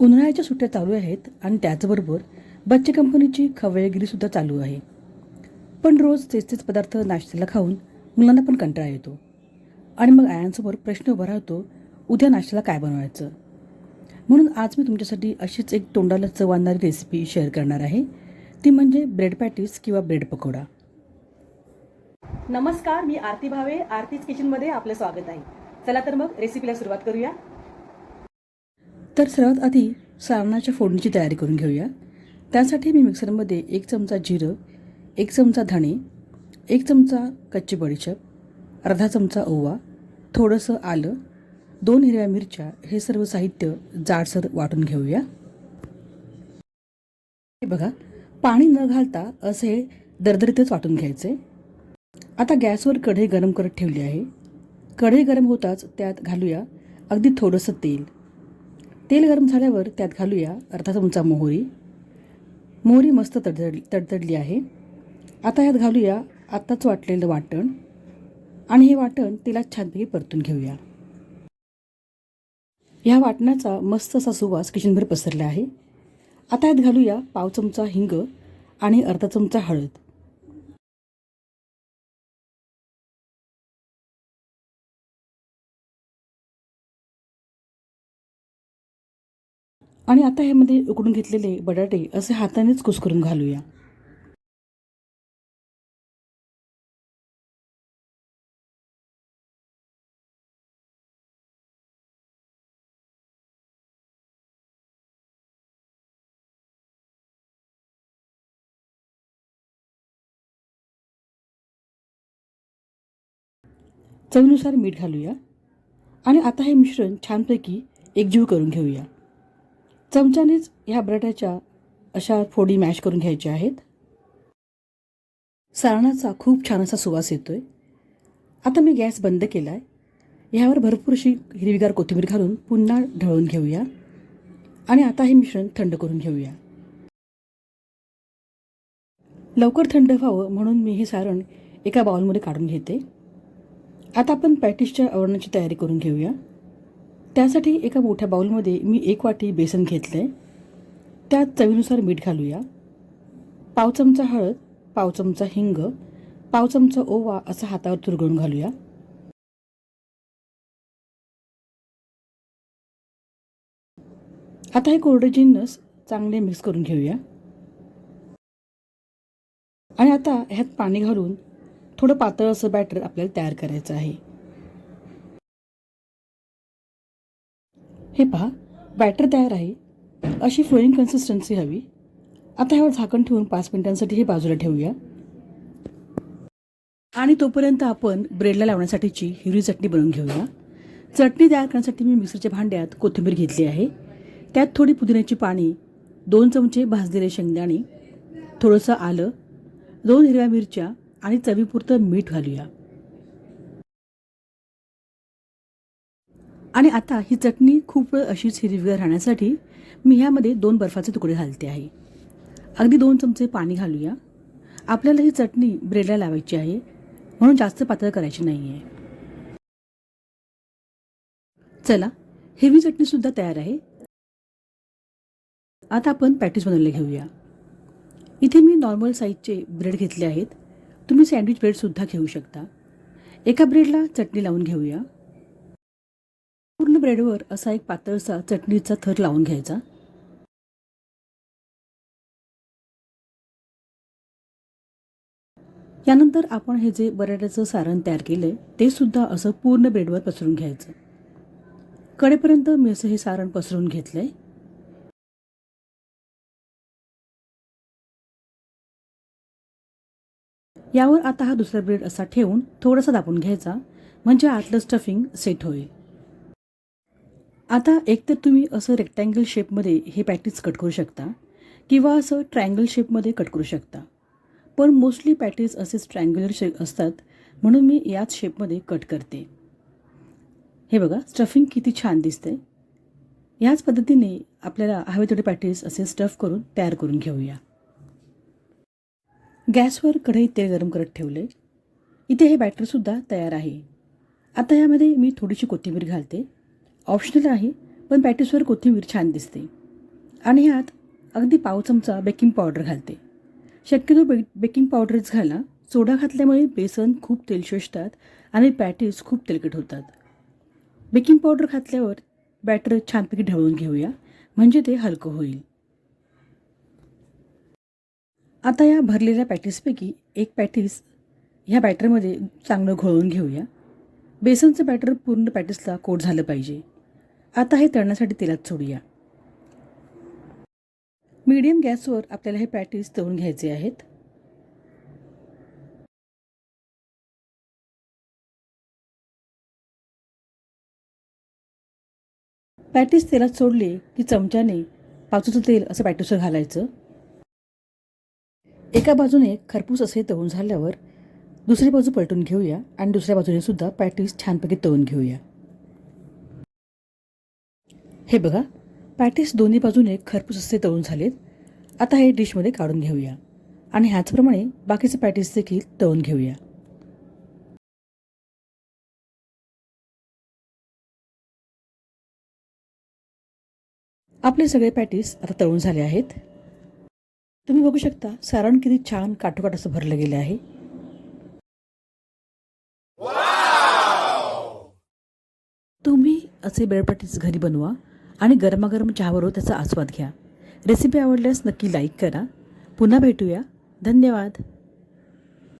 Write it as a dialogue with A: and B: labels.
A: उन्हाळ्याच्या सुट्ट्या चालू आहेत आणि त्याचबरोबर बच्चे कंपनीची खवयगिरीसुद्धा चालू आहे. पण रोज तेच तेच पदार्थ नाश्त्याला खाऊन मुलांना पण कंटाळा येतो. आणि मग आयांसमोर प्रश्न उभा राहतो उद्या नाश्त्याला काय बनवायचं? म्हणून आज मी तुमच्यासाठी अशीच एक तोंडाला चव आणणारी रेसिपी शेअर करणार आहे. ती म्हणजे ब्रेड पॅटीस किंवा ब्रेड पकोडा.
B: नमस्कार मी आरती भावे आरतीज किचनमध्ये आपलं स्वागत आहे. चला तर मग रेसिपीला सुरुवात करूया.
A: तर सर्वात आधी सारणाच्या फोडणीची तयारी करून घेऊया. त्यासाठी मी मिक्सरमध्ये एक चमचा जिरं एक चमचा धणे एक चमचा कच्ची बडीचप अर्धा चमचा ओवा थोडंसं आलं दोन हिरव्या मिरच्या हे सर्व साहित्य जाडसर वाटून घेऊया. हे बघा पाणी न घालता असे हे दरदरीतच वाटून घ्यायचे. आता गॅसवर कढई गरम करत ठेवली आहे. कढई गरम होताच त्यात घालूया अगदी थोडंसं तेल. तेल गरम झाल्यावर त्यात घालूया अर्धा चमचा मोहरी. मोहरी मस्त तडतडली तडतडली आहे. आता यात घालूया आत्ताच वाटलेलं वाटण आणि हे वाटण तेलात छानपैकी परतून घेऊया. ह्या वाटणाचा मस्त असा सुवास किचनभर पसरला आहे. आता यात घालूया पाव चमचा हिंग आणि अर्धा चमचा हळद. आणि आता ह्यामध्ये उकडून घेतलेले बटाटे असे हातानेच कुस्करून घालूया. चवीनुसार मीठ घालूया. आणि आता हे मिश्रण छानपैकी एकजीव करून घेऊया. चमच्यानेच ह्या बटाट्याच्या अशा फोडी मॅश करून घ्यायच्या आहेत. सारणाचा खूप छान असा सुवास येतो आहे आता मी गॅस बंद केला आहे ह्यावर भरपूरशी हिरवीगार कोथिंबीर घालून पुन्हा ढळून घेऊया. आणि आता हे मिश्रण थंड करून घेऊया. लवकर थंड व्हावं म्हणून मी हे सारण एका बाउलमध्ये काढून घेते. आता आपण पॅटिसच्या आवरणाची तयारी करून घेऊया. त्यासाठी एका मोठ्या बाऊलमध्ये मी एक वाटी बेसन घेतलं आहे त्यात चवीनुसार मीठ घालूया. पाव चमचा हळद पाव चमचा हिंग पाव चमचा ओवा असा हातावर तुरगळून घालूया. आता हे कोरडे जिन्नस चांगले मिक्स करून घेऊया. आणि आता ह्यात पाणी घालून थोडं पातळ असं बॅटर आपल्याला तयार करायचं आहे. हे पहा बॅटर तयार आहे. अशी फ्लोईंग कन्सिस्टन्सी हवी. आता ह्यावर झाकण ठेवून पाच मिनिटांसाठी हे बाजूला ठेवूया. आणि तोपर्यंत आपण ब्रेडला लावण्यासाठीची हिरवी चटणी बनवून घेऊया. चटणी तयार करण्यासाठी मी मिक्सरच्या भांड्यात कोथिंबीर घेतली आहे. त्यात थोडी पुदिन्याची पाणी दोन चमचे भाजलेले शेंगदाणे थोडंसं आलं दोन हिरव्या मिरच्या आणि चवीपुरतं मीठ घालूया. आणि आता ही चटणी खूप वेळ अशीच हिरवीगार राहण्यासाठी मी ह्यामध्ये दोन बर्फाचे तुकडे घालते आहे. अगदी दोन चमचे पाणी घालूया. आपल्याला ही चटणी ब्रेडला लावायची आहे. म्हणून जास्त पातळ करायची नाही आहे चला हेवी चटणीसुद्धा तयार आहे. आता आपण पॅटीस बनवले घेऊया. इथे मी नॉर्मल साईजचे ब्रेड घेतले आहेत. तुम्ही सँडविच ब्रेडसुद्धा घेऊ शकता. एका ब्रेडला चटणी लावून घेऊया. पूर्ण ब्रेडवर असा एक पातळसा चटणीचा थर लावून घ्यायचा. यानंतर आपण हे जे बटाट्याचं सारण तयार केलंय ते सुद्धा असं पूर्ण ब्रेडवर पसरून घ्यायचं. कडेपर्यंत मी असं हे सारण पसरून घेतलंय. यावर आता हा दुसरा ब्रेड असा ठेवून थोडासा दाबून घ्यायचा. म्हणजे आतलं स्टफिंग सेट होईल. आता एकतर तुम्ही असं रेक्टँगल शेपमध्ये हे पॅटीज कट करू शकता किंवा असं ट्रायंगल शेपमध्ये कट करू शकता. पण मोस्टली पॅटीज असेच ट्रायंग्युलर शेप असतात म्हणून मी याच शेपमध्ये कट करते. हे बघा स्टफिंग किती छान दिसते ह्याच पद्धतीने आपल्याला हवे तेवढे पॅटीज असे स्टफ करून तयार करून घेऊया. गॅसवर कढईत तेल गरम करत ठेवले. इथे हे बॅटरसुद्धा तयार आहे. आता यामध्ये मी थोडीशी कोथिंबीर घालते. ऑप्शनल आहे पण पॅटीसवर कोथिंबीर छान दिसते. आणि ह्यात अगदी पाव चमचा बेकिंग पावडर घालते. शक्यतो बे बेकिंग पावडरच घाला. सोडा घातल्यामुळे बेसन खूप तेल शोषतात आणि पॅटीस खूप तेलकट होतात. बेकिंग पावडर घातल्यावर बॅटर छानपैकी ढवळून घेऊया. म्हणजे ते हलकं होईल. आता या भरलेल्या पॅटीसपैकी एक पॅटीस ह्या बॅटरमध्ये चांगलं घोळून घेऊया. बेसनचं बॅटर पूर्ण पॅटीसला कोट झालं पाहिजे. आता हे तळण्यासाठी तेलात सोडूया. मीडियम गॅसवर आपल्याला हे पॅटीस तळून घ्यायचे आहेत. पॅटीस तेलात सोडले की चमच्याने पाचूचं तेल असं पॅटीसवर घालायचं. एका बाजूने खरपूस असे तळून झाल्यावर दुसरी बाजू पलटून घेऊया आणि दुसऱ्या बाजूने सुद्धा पॅटीस छानपैकी तळून घेऊया. हे बघा पॅटीस दोन्ही बाजूने खरपूस असे तळून झालेत. आता हे डिशमध्ये काढून घेऊया. आणि ह्याचप्रमाणे बाकीचे पॅटीस देखील तळून घेऊया. आपले सगळे पॅटीस आता तळून झाले आहेत. तुम्ही बघू शकता सारण किती छान काठोकाठ असं भरलं गेलं आहे. तुम्ही असे ब्रेड पॅटीस घरी बनवा. आणि गरमागरम चहाबरोबर त्याचा आस्वाद घ्या. रेसिपी आवडल्यास नक्की लाईक करा. पुन्हा भेटूया. धन्यवाद.